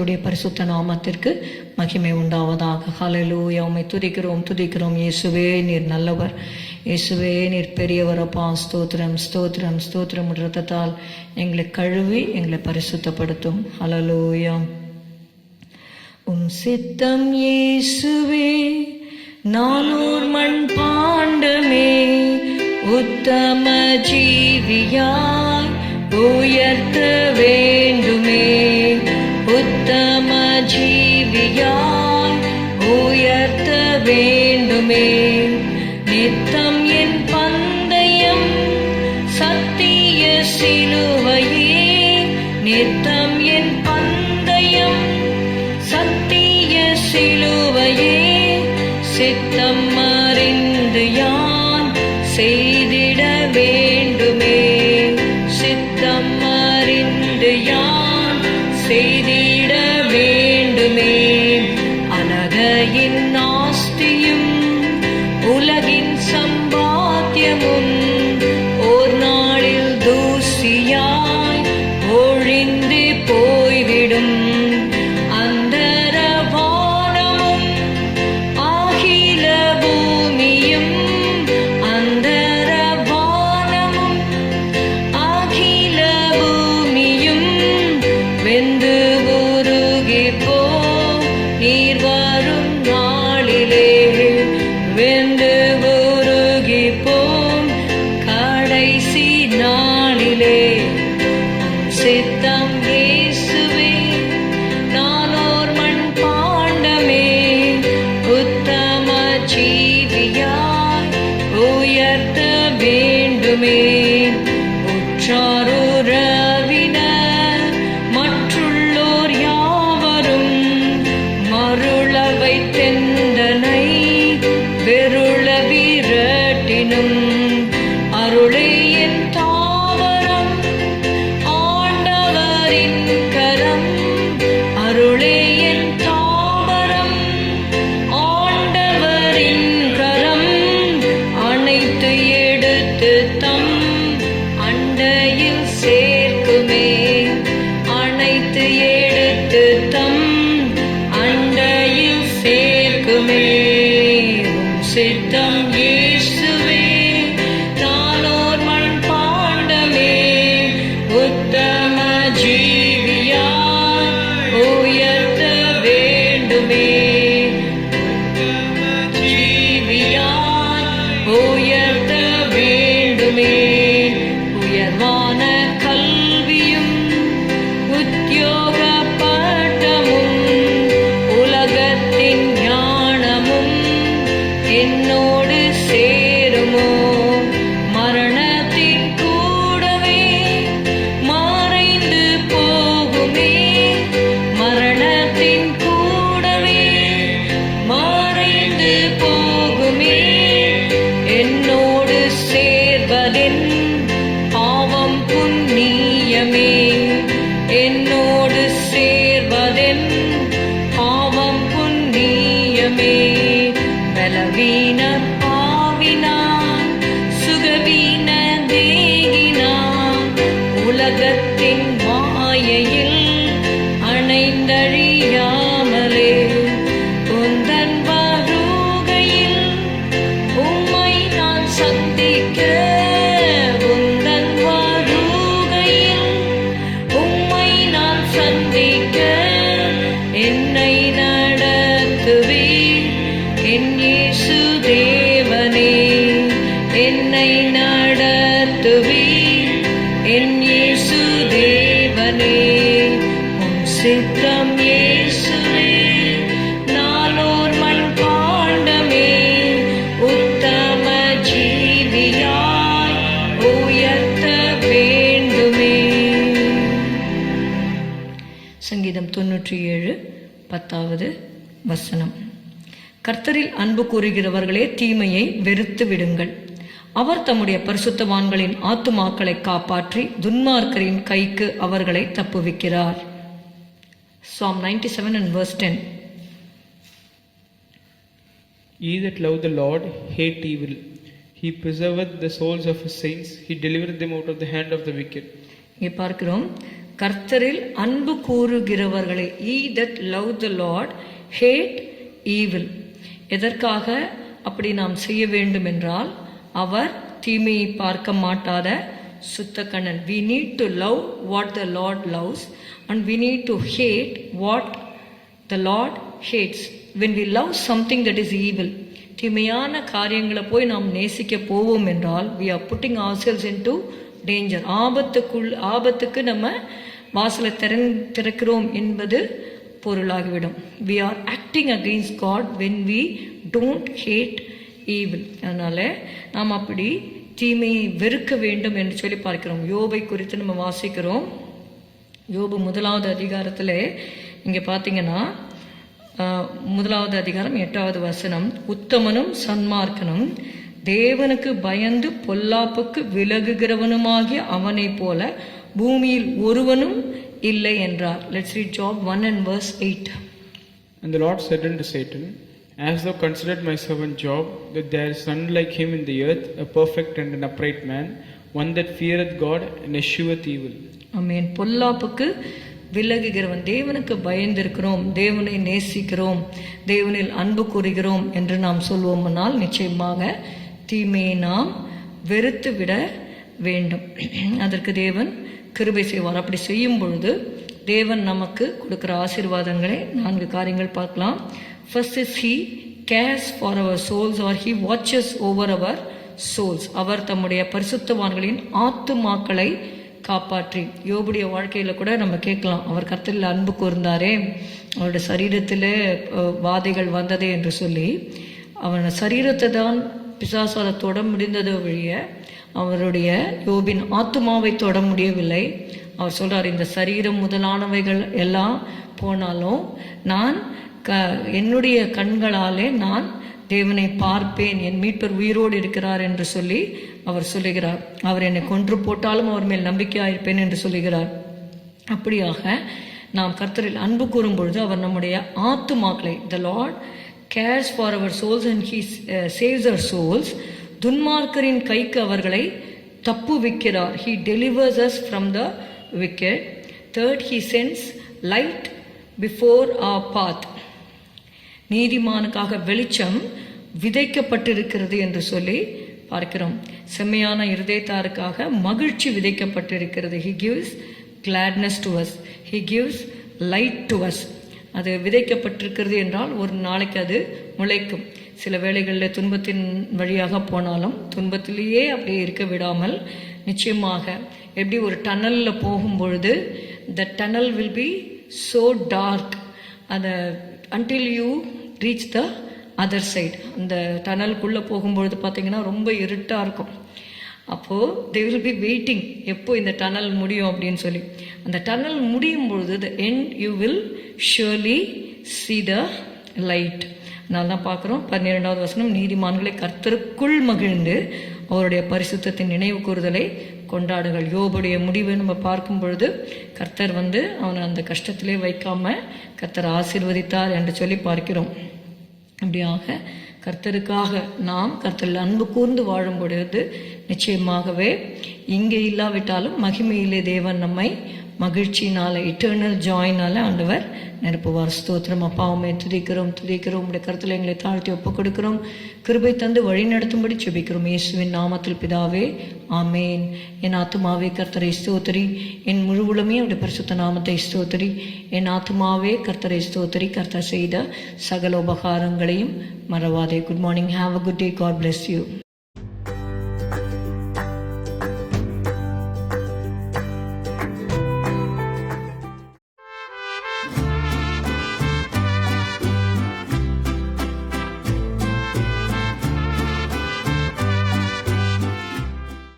கர்த்தருடைய பரிசுத்த நாமத்திற்கு மகிமை உண்டாவதாக. ஹalleluya துதிக்கிறோம் துதிக்கிறோம். இயேசுவே நீர் நல்லவர். இயேசுவே நீர் பெரியவர் அப்பா. ஸ்தோத்திரம் ஸ்தோத்திரம் ஸ்தோத்திரம் ரத்தத்தால் எங்களை கழுவி எங்களை பரிசுத்தப்படுத்தும். ஹalleluya உம் சித்தம் இயேசுவே நானூர் மண் பாண்டமே உத்தம ஜீவியாய் உயர்த்த வேண்டுமே. நித்தம் என் பந்தயம் சத்திய சிலுவையே. நித்தம் என் பந்தயம் சத்திய சிலுவையே. சித்தம் show. உம் சித்தம் இயேசுவே பத்தாவது வசனம் கர்த்தரில் அன்பு கூறுகிறவர்களே தீமையை வெறுத்து விடுங்கள் அவர் தம்முடைய பரிசுத்தவான்களின் ஆத்துமாக்களை காப்பாற்றி துன்மார்க்கரின் கைக்கு அவர்களை தப்புவிக்கிறார் Psalm 97 and verse 10. Ye that love the Lord hate evil. He preserveth the souls of his saints. He delivereth them out of the hand of the wicked. இங்கே பார்க்கிறோம் கர்த்தரில் அன்பு கூறுகிறவர்களே ye that love the Lord hate evil எதற்காக அப்படி நாம் செய்ய வேண்டும் என்றால் அவர் தீமையை பார்க்க மாட்டாத சுத்த Kannan we need to love what the Lord loves and we need to hate what the Lord hates when we love something that is evil தீமையான காரியங்களை போய் நாம் நேசிக்க போவோம் என்றால் we are putting ourselves into danger ஆபத்துக்குள் ஆபத்துக்கு நம்ம வாசலை திறந் திறக்கிறோம் என்பது பொருளாகிவிடும். We are acting against God when we don't hate evil அதனால் நாம் அப்படி தீமையை வெறுக்க வேண்டும் என்று சொல்லி பார்க்கிறோம். யோபை குறித்து நம்ம வாசிக்கிறோம். யோபு முதலாவது அதிகாரத்தில் இங்கே பார்த்தீங்கன்னா முதலாவது அதிகாரம் எட்டாவது வசனம். உத்தமனும் சன்மார்க்கனும் தேவனுக்கு பயந்து பொல்லாப்புக்கு விலகுகிறவனுமாகிய அவனைப் போல பூமியில் ஒருவனும் இல்லை என்றார் let's read Job one and verse eight And the Lord said unto Satan, As thou considered my servant Job, that there is none like him in the earth, a perfect and an upright man, one that feareth God and escheweth evil. ஆமென் பொல்லாப்புக்கு விலகுகிறவன் தேவனுக்கு பயந்திருக்கிறோம் தேவனை நேசிக்கிறோம் தேவனில் அன்பு கூறுகிறோம் என்று நாம் சொல்வோமானால் நிச்சயமாக தீமையை நாம் வெறுத்து விட வேண்டும். அதற்கு தேவன் கிருபை செய்வார். அப்படி செய்யும் பொழுது தேவன் நமக்கு கொடுக்குற ஆசீர்வாதங்களை நான்கு காரியங்கள் பார்க்கலாம். First is he cares for our souls or he watches over our souls அவர் தம்முடைய பரிசுத்தவான்களின் ஆத்துமாக்களை காப்பாற்றி. யோபுடைய வாழ்க்கையில் கூட நம்ம கேட்கலாம். அவர் கர்த்தரில் அன்பு கூர்ந்தாரே. அவருடைய சரீரத்தில் வாதைகள் வந்ததே என்று சொல்லி அவன் சரீரத்தை தான் பிசாசால தொட முடிந்தது வழிய அவருடைய யோபின் ஆத்துமாவை தொட முடியவில்லை. அவர் சொல்றார் இந்த சரீரம் முதலானவைகள் எல்லாம் போனாலும் நான் க என்னுடைய கண்களாலே நான் தேவனை பார்ப்பேன் என் மீட்பர் உயிரோடு இருக்கிறார் என்று சொல்லி அவர் சொல்லுகிறார். அவர் என்னை கொன்று போட்டாலும் அவர் மேல் நம்பிக்கையாயிருப்பேன் என்று சொல்லுகிறார். அப்படியாக நாம் கர்த்தரில் அன்பு கூறும் பொழுது அவர் நம்முடைய ஆத்துமாக்களை the Lord cares for our souls and he saves our souls துன்மார்க்கரின் கைக்கு அவர்களை தப்புவிக்கிறார் he delivers us from the wicked third he sends light before a path நீதிமானுக்காக வெளிச்சம் விதைக்கப்பட்டிருக்கிறது என்று சொல்லி பார்க்கிறோம். செம்மையான இருதயத்தாருக்காக மகிழ்ச்சி விதைக்கப்பட்டிருக்கிறது. He gives gladness to us he gives light to us அது விதைக்கப்பட்டிருக்கிறது என்றால் ஒரு நாளைக்கு அது முளைக்கும். சில வேளைகளில் துன்பத்தின் வழியாக போனாலும் துன்பத்திலேயே அப்படியே இருக்க விடாமல் நிச்சயமாக எப்படி ஒரு டனலில் போகும் பொழுது the tunnel will be so dark அந்த until you reach the other side அந்த டனலுக்குள்ளே போகும்பொழுது பார்த்தீங்கன்னா ரொம்ப இருட்டாக இருக்கும். அப்போது தே வில் பி வெயிட்டிங் எப்போ இந்த டனல் முடியும் அப்படின்னு சொல்லி. அந்த டனல் முடியும் பொழுது the end you will surely see the light அதனால தான் பார்க்குறோம். பன்னிரெண்டாவது வசனம் நீதிமான்களை கர்த்தருக்குள் மகிழ்ந்து அவருடைய பரிசுத்தத்தின் நினைவு கூறுதலை கொண்டாடுகள் யோபுடைய முடிவை நம்ம பார்க்கும் பொழுது கர்த்தர் வந்து அவனை அந்த கஷ்டத்திலே வைக்காம கர்த்தர் ஆசீர்வதித்தார் என்று சொல்லி பார்க்கிறோம். அப்படியாக கர்த்தருக்காக நாம் கர்த்தரில் அன்பு கூர்ந்து வாழும் பொழுது நிச்சயமாகவே இங்கே இல்லாவிட்டாலும் மகிமையிலே தேவன் நம்மை மகிழ்ச்சினால் இட்டர்னல் ஜாயினால் ஆண்டவர் நிரப்புவார். ஸ்தோத்திரம். அப்பாவுமே துதிக்கிறோம் துதிக்கிறோம். உடைய கருத்தில் எங்களை தாழ்த்தி ஒப்புக் கொடுக்கிறோம். கிருபை தந்து வழி நடத்தும்படி செபிக்கிறோம் இயேசுவின் நாமத்தில் பிதாவே ஆமேன். என் ஆத்துமாவே கர்த்தரை ஸ்தோத்திரி. என் முழு அவருடைய பரிசுத்த நாமத்தை ஸ்தோத்திரி. என் ஆத்துமாவே கர்த்தரை ஸ்தோத்திரி. கர்த்தர் செய்த சகல உபகாரங்களையும் மறவாதே. Good morning have a good day God bless you